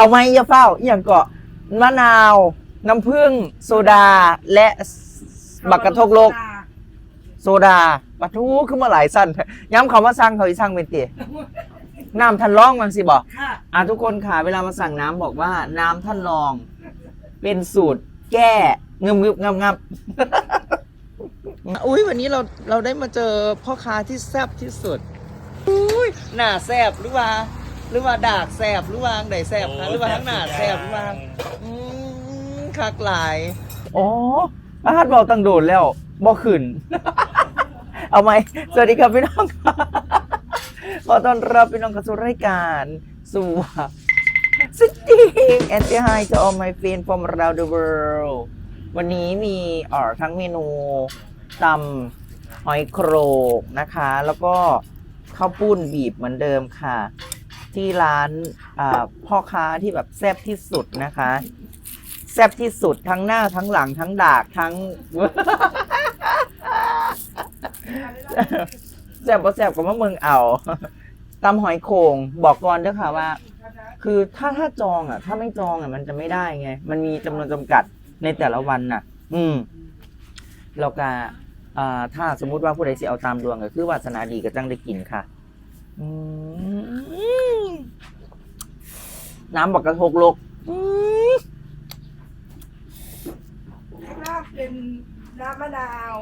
เอาไหมอยาเฝ้าอหย่างเกาะมะนาว น้ำผึ้งโซดาและบักกระทกโลก โซดาปะทูขึ้นมาหลายสั้นย้ำคำว่าสั่งเขาอีสั่งเป็นเตี๋ยน้ำทันร้องมันสิบอกค่ะอะทุกคนค่ะ เวลามาสั่งน้ำบอกว่าน้ำท่านรอง เป็นสูตรแก้เงึมงึบงับงับอุ้ยวันนี้เราเราได้มาเจอพ่อค้าที่แซ่บที่สุดอุ้ยหน้าแซ่บหรือว่า หรือว่าดากแซ่บหรือว่าไหนแซ่บคะหรือว่าทั้งหน้าแซ่บหรือว่าอืมคักหลายอ๋อป้าฮัดบอกตั้งโดดแล้วบ่ขึ้น เอาไหมสวัสดีครับพี่น้องขอต้อนรับพี่น้องเข้าสู่รายการสู่สติง and say hi to all my friends from around the world วันนี้มีเอ่อทั้งเมนูตำหอยโครงนะคะ แล้วก็ข้าวปุ้นบีบเหมือนเดิมค่ะ ที่ร้านพ่อค้าที่แบบแซ่บที่สุดนะคะ แซ่บที่สุดทั้งหน้าทั้งหลังทั้งดากทั้งแซ่บบ่แซ่บก็มาเมืองเอาตำหอยโขงบอกก่อนด้วยค่ะว่า คือถ้าถ้าจองอะ ถ้าไม่จองอะ มันจะไม่ได้ไง มันมีจำนวนจำกัดในแต่ละวันน่ะ อืมแล้วก็อ่าถ้าสมมุติว่าผู้ใดสิเอาตามดวงก็คือวาสนาดีก็จังได้กินค่ะ อืม น้ำบักกระทกโลกอืมข้างล่างเป็นน้ำมะนาว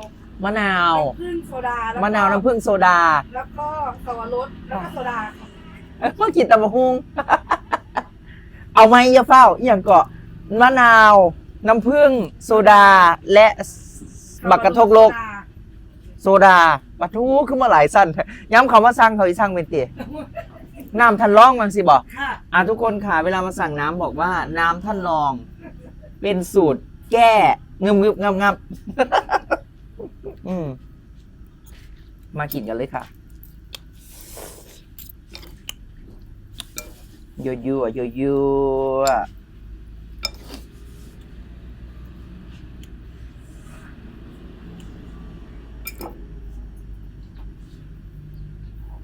มะนาวน้ำผึ้งโซดาแล้วก็มะนาวน้ำผึ้งโซดา แล้วก็สวรสแล้วก็โซดาค่ะเอ้ยเมื่อกินตะบะฮุงเอาไหมอยาเฝ้าอหย่างเกาะมะนาว น้ำผึ้งโซดาและบักกระทกโลก โซดาปะทูขึ้นมาหลายสั้นย้ำคำว่าสั่งเขาอีสั่งเป็นเตี๋ย น้ำทันร้องมันสิบอกค่ะอะทุกคนค่ะเวลามาสั่งน้ำบอกว่าน้ำท่านรอง เป็นสูตรแก้เงึมงึบงับงับอืมมากินกันเลยค่ะยั่วยั่วยั่วยั่ว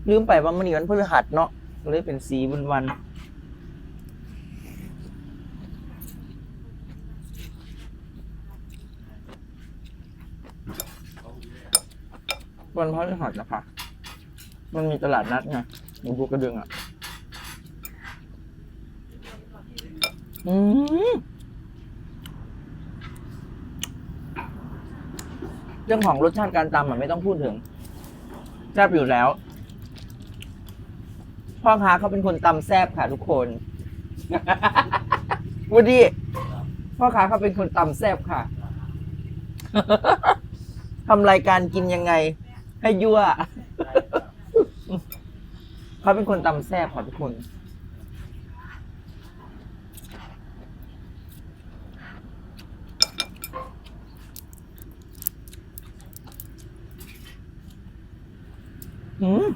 ลืมไปว่ามันนี่วันพฤหัสเนาะ ก็เลยเป็นสีวันวัน วันพฤหัสนะคะมันมีตลาดนัดไงหมูภูกระดึงอะ อืมเรื่องของรสชาติการตำอะไม่ต้องพูดถึงแซ่บอยู่แล้ว พ่อค้าเขาเป็นคนตำแซบค่ะทุกคนวูดดี้พ่อค้าเขาเป็นคนตำแซบค่ะทำรายการกินยังไง ให้ยั่ว เขาเป็นคนตำแซบค่ะทุกคน อืม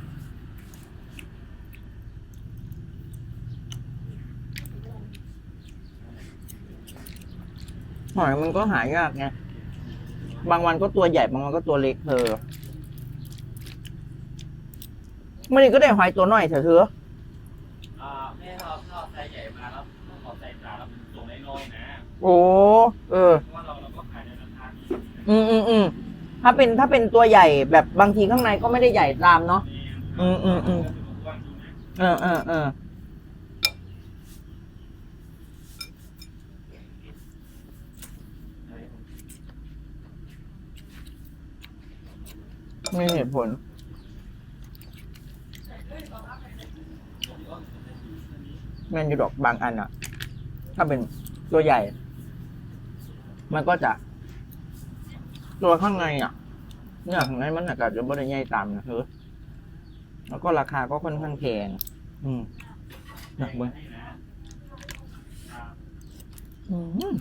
หอยมันก็หายากไงบางวันก็ตัวใหญ่บางวันก็ตัวเล็กเธอมันนี่ก็ได้หอยตัวน้อยเถอะเธออ่าแม่เราถ้าเอาไซส์ใหญ่มาแล้วต้องเอาไซส์กลางแล้วส่งน้อยๆนะโอ้เออเพราะว่าเราเราก็ขายในราคาที่อืมอืมอืมถ้าเป็นถ้าเป็นตัวใหญ่แบบบางทีข้างในก็ไม่ได้ใหญ่ตามเนาะ อืมอืมอืมว่างดูนะเออเออเออ ไม่เหตุผล แมนยูดอกบางอันอะถ้าเป็นตัวใหญ่ มันก็จะตัวข้างในอะเนี่ยข้างในมันอากาศจะบริใหญ่ตามนะเฮ้อแล้วก็ราคาก็ค่อนข้างแพงอืมหนักเว้ยอืม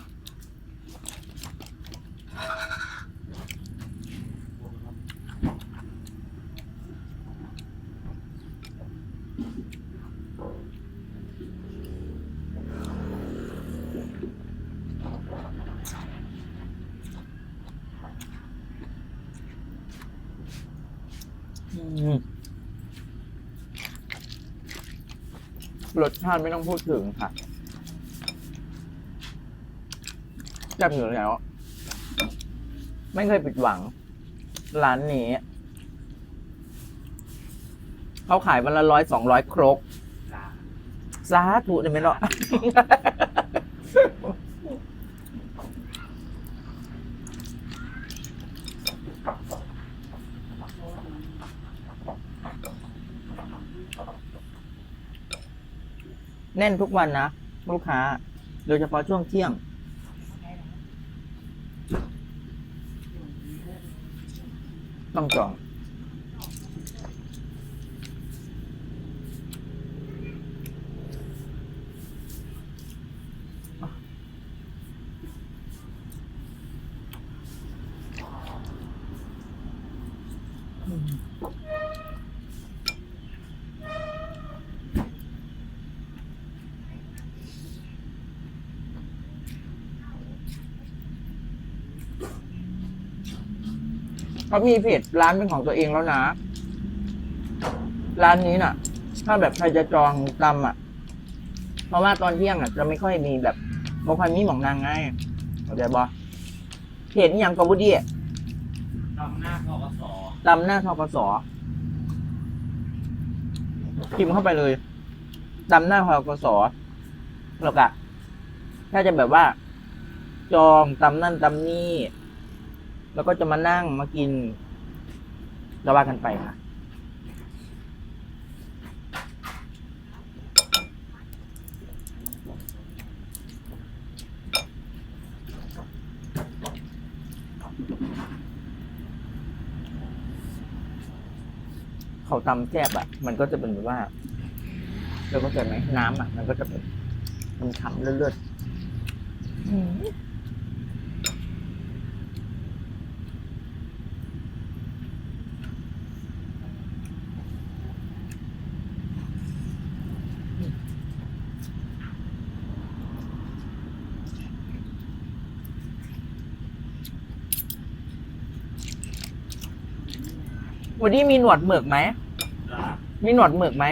รสชาติไม่ต้องพูดถึงค่ะจับอยู่แล้ว ไม่เคยผิดหวัง ร้านนี้ เขาขายวันละร้อยสองร้อยครกสาธุเลยไหมเนาะ แน่นทุกวันนะลูกค้า โดยเฉพาะช่วงเที่ยง ต้องจอง เขามีเพจร้านเป็นของตัวเองแล้วนะ ร้านนี้น่ะ ถ้าแบบใครจะจองตำอะ เพราะว่าตอนเที่ยงอะ จะไม่ค่อยมีแบบบค่อยมีหมองนางไงเข้าใจบอเพจนี่ยังกบุดีนำหน้าทกสตำหน้าทกสพิมพ์เข้าไปเลยตำหน้าทกสแล้วก็ถ้าจะแบบว่า จองตำนั่นตำนี่ แล้วก็จะมานั่งมากินก็ว่ากันไปค่ะ เขาตำแซ่บอะ มันก็จะเป็นแบบว่าเราก็เจอไหมน้ำอะ มันก็จะเป็นมันขำเลือดๆ วันนี้มีหนวดหมึกไหม มีหนวดหมึกไหม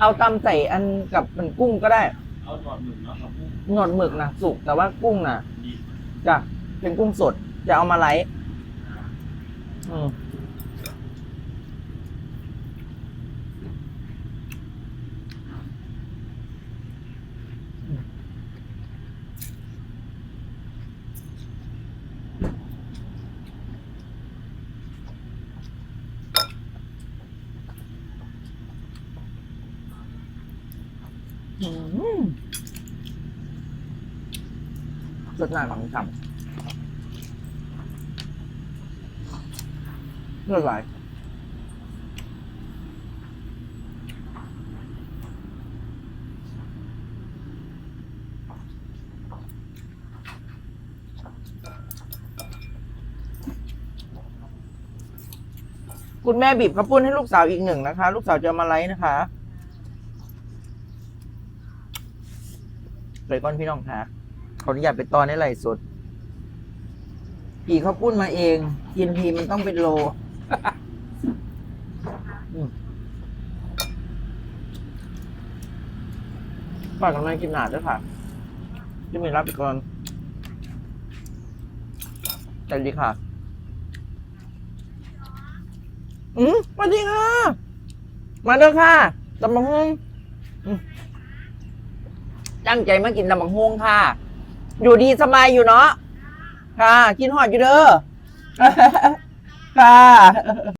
เอาตำใส่อันกับมันกุ้งก็ได้ เอาหนอนหนึ่งแล้วกับพวกหนวดหมึกนะสุกแต่ว่ากุ้งนะดิบจะเป็นกุ้งสด จะเอามาไลฟ์อืม รสหน้าของคำเลือดไหลคุณแม่บีบกระปุ้นให้ลูกสาวอีกหนึ่งนะคะ ลูกสาวจะมาไลฟ์นะคะ เลยก้อนพี่น้องคะขออนุญาตไปตอนนี้ไหลฟ์สดผีเขาปุ้นมาเองกินทีมันต้องเป็นโลอืมฝากกำลังกินหนาด้วยค่ะที่มีรับไปก่อนสวัสดีค่ะ อืมสวัสดีค่ะ มาเด้อค่ะตำบัง ตั้งใจมากินตำบักฮวงค่ะ อยู่ดีสบายอยู่เนาะค่ะกินหอดอยู่เด้อค่ะ